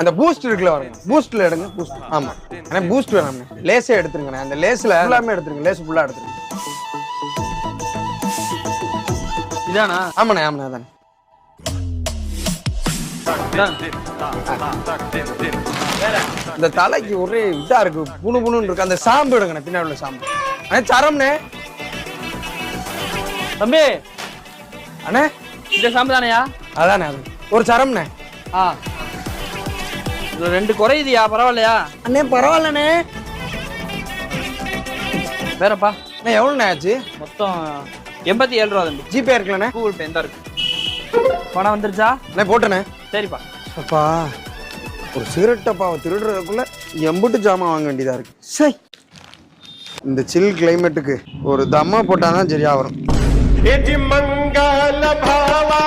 அந்த பூஸ்ட் இருக்குல்ல வருங்க பூஸ்ட்ல எடுங்க பூஸ்ட் ஆமா. அண்ணே பூஸ்ட் வேணாம்ண்ணே லேஸே எடுத்துருங்கண்ணே. அந்த லேஸ்ல எல்லாமே எடுத்துருங்க. லேஸ் ஃபுல்லா எடுத்துருங்க. இதானா? ஆமாண்ணே ஆமாண்ணே அதானே இந்த தலைக்கு ஒரே இதா இருக்கு. புணு புணுன்னு இருக்கு. அந்த சாம்பு எடுங்கண்ணே பின்னாடி உள்ள சாம்பு. அண்ணே சரம்ண்ணே. தம்பி. அண்ணே. இந்த சாம்பு தானையா அதானே அது ஒரு சரம்ண்ணே. ஆ. ரெண்டு குறையுதியா? பரவாயில்லையா? அண்ணே பரவாயில்லண்ணே. வேறப்பா அண்ணே எவ்வளோண்ணே ஆச்சு? மொத்தம் எண்பத்தி ஏழு ரூபா தம்பி. ஜிபே இருக்கலண்ணே கூகுள் பே தான் இருக்கு. பணம் வந்துருச்சா? அண்ணே போட்டேண்ணே. சரிப்பா. அப்பா ஒரு சிகரெட்டப்பா திருடுறதுக்குள்ள எம்புட்டு ஜாமான் வாங்க வேண்டியதா இருக்கு. சரி இந்த சில் கிளைமேட்டுக்கு ஒரு தம்மா போட்டாதான் சரியா வரும். மங்கல பாவா